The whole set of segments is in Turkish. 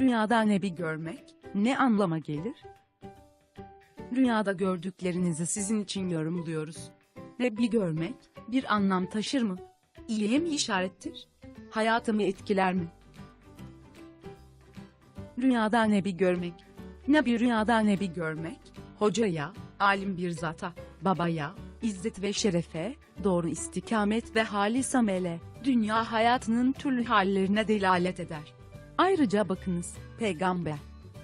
Rüyada nebi görmek, ne anlama gelir? Rüyada gördüklerinizi sizin için yorumluyoruz. Nebi görmek, bir anlam taşır mı? İyiye mi işarettir? Hayatımı etkiler mi? Rüyada nebi görmek. Nebi rüyada nebi görmek, hocaya, alim bir zata, babaya, izzet ve şerefe, doğru istikamet ve halis amele, dünya hayatının türlü hallerine delalet eder. Ayrıca bakınız, peygamber,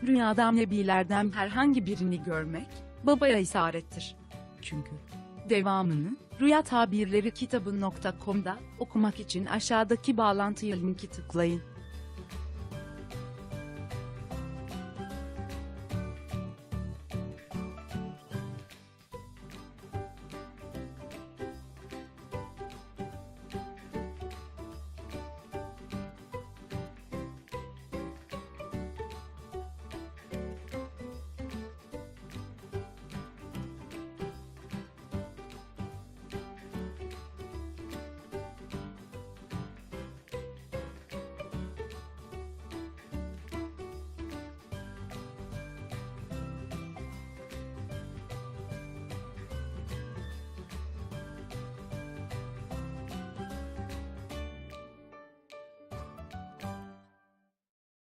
rüyada nebilerden herhangi birini görmek, babaya isarettir. Çünkü devamını, Rüya Tabirleri kitabı.com'da okumak için aşağıdaki bağlantıya linki tıklayın.